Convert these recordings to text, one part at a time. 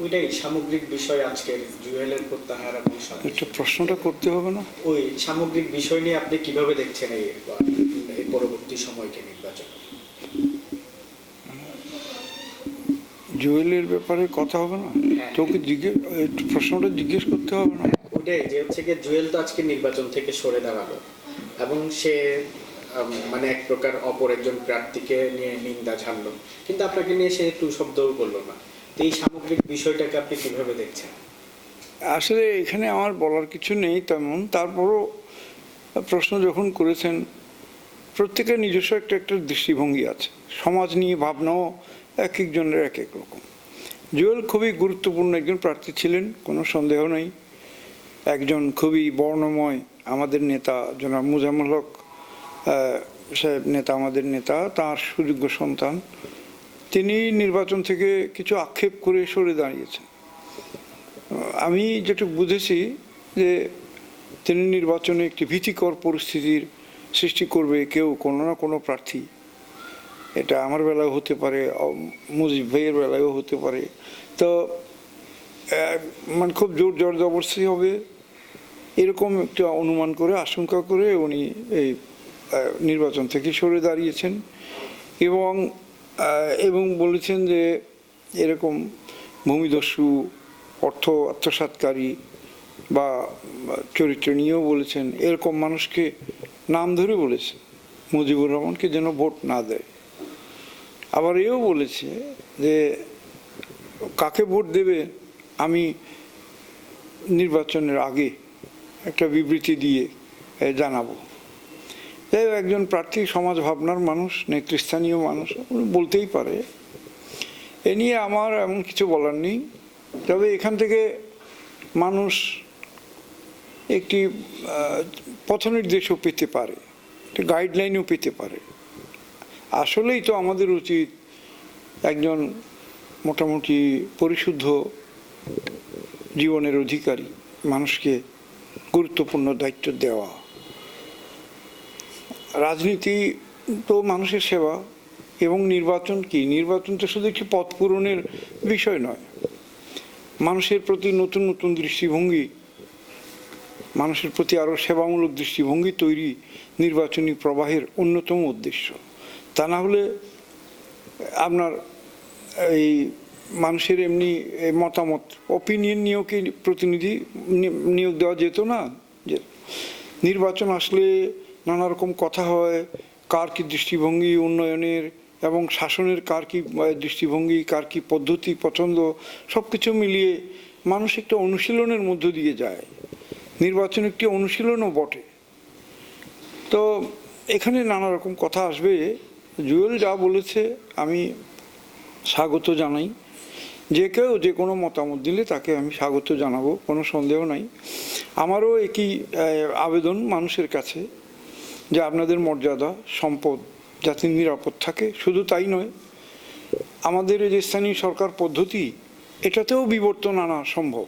ওইটাই সামগ্রিক বিষয় আজকের জুয়েলের প্রত্যাহার এবং একটু প্রশ্নটা করতে হবে না? ওই সামগ্রিক বিষয় নিয়ে আপনি কীভাবে দেখছেন এই এই পরবর্তী সময়কে নির্বাচন? জুয়েলের ব্যাপারে কথা হবে না? হ্যাঁ। তোকে জিজ্ঞেস প্রশ্নটা জিজ্ঞেস করতে হবে না? ওইটাই যে হচ্ছে গিয়ে জুয়েল তো আজকে নির্বাচন থেকে সরে দাঁড়াল। এবং সে মানে এক প্রকার অপর একজন প্রার্থীকে নিয়ে নিন্দা ছাড়লো কিন্তু আপনাকে নিয়ে সে একটু শব্দও করল না। এই সামগ্রিক বিষয়টাকে আপনি কীভাবে দেখছেন? আসলে এখানে আমার বলার কিছু নেই তেমন। তারপরও প্রশ্ন যখন করেছেন, প্রত্যেকের নিজস্ব একটা একটা দৃষ্টিভঙ্গি আছে। সমাজ নিয়ে ভাবনাও এক একজনের এক এক রকম। জুয়েল খুবই গুরুত্বপূর্ণ একজন প্রার্থী ছিলেন, কোনো সন্দেহ নেই। একজন খুবই বর্ণময় আমাদের নেতা, জনাব মুজাম্মল হক সাহেব নেতা, আমাদের নেতা, তার সুযোগ্য সন্তান। তিনি নির্বাচন থেকে কিছু আক্ষেপ করে সরে দাঁড়িয়েছেন। আমি যেটুকু বুঝেছি যে তিনি নির্বাচনে একটি ভীতিকর পরিস্থিতির সৃষ্টি করবে কেউ কোনো না কোনো প্রার্থী। এটা আমার বেলায় হতে পারে মুজিব ভাইয়ের বেলায়ও হতে পারে। তো মানে খুব জোর জোর জবরদস্তি হবে এরকম একটা অনুমান করে, আশঙ্কা করে উনি এই নির্বাচন থেকে সরে দাঁড়িয়েছেন। এবং এবং বলেছেন যে এরকম ভূমিদস্যু, অর্থ আত্মসাৎকারী বা বা চরিত্র নিয়েও বলেছেন, এরকম মানুষকে নাম ধরে বলেছে, মুজিবুর রহমানকে যেন ভোট না দেয়। আবার এও বলেছে যে কাকে ভোট দেবে, আমি নির্বাচনের আগে একটা বিবৃতি দিয়ে জানাব। যাই একজন প্রার্থী সমাজ ভাবনার মানুষ, নেতৃস্থানীয় মানুষ বলতেই পারে। এ নিয়ে আমার এমন কিছু বলার নেই। তবে এখান থেকে মানুষ একটি পথনির্দেশও পেতে পারে, একটি গাইডলাইনও পেতে পারে। আসলেই তো আমাদের উচিত একজন মোটামুটি পরিশুদ্ধ জীবনের অধিকারী, মানুষকে গুরুত্বপূর্ণ দায়িত্ব দেওয়া। রাজনীতি তো মানুষের সেবা এবং নির্বাচন কি? নির্বাচন তো শুধু একটি পথ পূরণের বিষয় নয়। মানুষের প্রতি নতুন নতুন দৃষ্টিভঙ্গি, মানুষের প্রতি আরও সেবামূলক দৃষ্টিভঙ্গি তৈরি নির্বাচনী প্রবাহের অন্যতম উদ্দেশ্য। তা না হলে আপনার এই মানুষের এমনি মতামত ওপিনিয়ন নিয়েও কি প্রতিনিধি নিয়োগ দেওয়া যেত না? যে নির্বাচন আসলে নানা রকম কথা হয়, কার কি দৃষ্টিভঙ্গি উন্নয়নের এবং শাসনের কার কি দৃষ্টিভঙ্গি, কার কি পদ্ধতি, পছন্দ সব কিছু মিলিয়ে মানুষ একটা অনুশীলনের মধ্য দিয়ে যায়। নির্বাচন একটি অনুশীলনও বটে। তো এখানে নানা রকম কথা আসবে। জুয়েল যা বলেছে, আমি স্বাগত জানাই। যে কেউ যে কোনো মতামত দিলে তাকে আমি স্বাগত জানাব, কোনো সন্দেহ নাই। আমারও একই আবেদন মানুষের কাছে। যে আপনাদের মর্যাদা, সম্পদ, যাতে নিরাপদ থাকে। শুধু তাই নয়, আমাদের যে স্থানীয় সরকার পদ্ধতি, এটাতেও বিবর্তন আনা সম্ভব।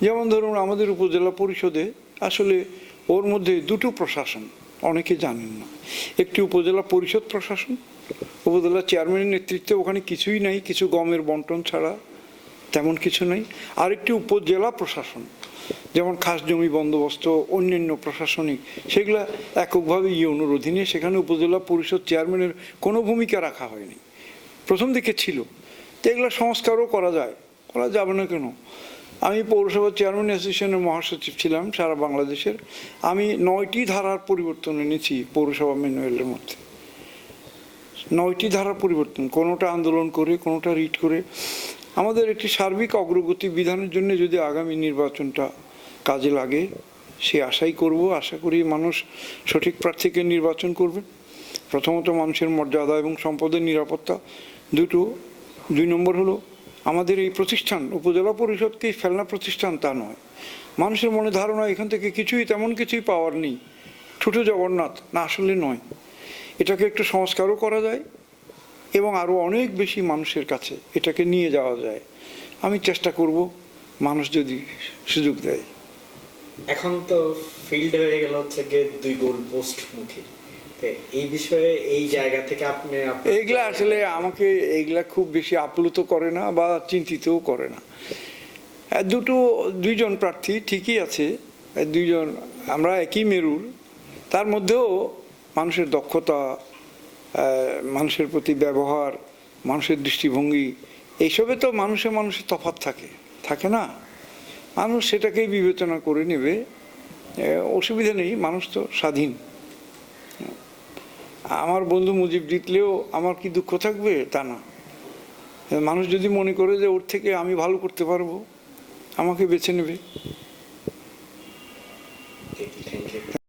যেমন ধরুন, আমাদের উপজেলা পরিষদে আসলে ওর মধ্যে দুটো প্রশাসন, অনেকে জানেন না। একটি উপজেলা পরিষদ প্রশাসন, উপজেলা চেয়ারম্যানের নেতৃত্বে ওখানে কিছুই নাই, কিছু গমের বন্টন ছাড়া, তেমন কিছু নেই। আরেকটি উপজেলা প্রশাসন যেমন খাস জমি বন্দোবস্ত, অন্যান্য প্রশাসনিক, সেগুলো এককভাবে ইউনোর অধীনে সেখানে উপজেলা পরিষদ চেয়ারম্যানের কোনো ভূমিকা রাখা হয়নি। প্রথম দিকে ছিল তো এগুলো সংস্কারও করা যায়, করা যাবে না কেন? আমি পৌরসভা চেয়ারম্যান অ্যাসোসিয়েশনের মহাসচিব ছিলাম সারা বাংলাদেশের। আমি নয়টি ধারার পরিবর্তন এনেছি পৌরসভা ম্যানুয়ালের মধ্যে। নয়টি ধারার পরিবর্তন, কোনোটা আন্দোলন করে, কোনোটা রিট করে। আমাদের একটি সার্বিক অগ্রগতি বিধানের জন্য যদি আগামী নির্বাচনটা কাজে লাগে, সে আশাই করব, আশা করি মানুষ সঠিক প্রার্থীকে নির্বাচন করবে। প্রথমত মানুষের মর্যাদা এবং সম্পদের নিরাপত্তা। দুটো, দুই নম্বর হলো, আমাদের এই প্রতিষ্ঠান, উপজেলা পরিষদকে ফেলনা প্রতিষ্ঠান তা নয়। মানুষের মনে ধারণা, এখান থেকে কিছুই তেমন কিছুই পাওয়ার নেই। ছোটো জগন্নাথ, না আসলে নয়। এটাকে একটু সংস্কারও করা যায় এবং আরও অনেক বেশি মানুষের কাছে এটাকে নিয়ে যাওয়া যায়। আমি চেষ্টা করব মানুষ যদি সুযোগ দেয়। এখন তো ফিল্ড হয়ে গেল হচ্ছে গিয়ে দুই গোল পোস্ট মুখী এই বিষয়ে এই জায়গা থেকে আপনি এইগুলা আসলে আমাকে এইগুলা খুব বেশি আপ্লুত করে না বা চিন্তিতও করে না। দুটো দুইজন প্রার্থী ঠিকই আছে। দুইজন আমরা একই মেরুর। তার মধ্যেও মানুষের দক্ষতা মানুষের প্রতি ব্যবহার, মানুষের দৃষ্টিভঙ্গি, এইসবে তো মানুষে মানুষের তফাৎ থাকে থাকে না? মানুষ সেটাকেই বিবেচনা করে নেবে অসুবিধা নেই, মানুষ তো স্বাধীন। আমার বন্ধু মুজিব জিতলেও আমার কি দুঃখ থাকবে? তা না। মানুষ যদি মনে করে যে ওর থেকে আমি ভালো করতে পারব, আমাকে বেছে নেবে।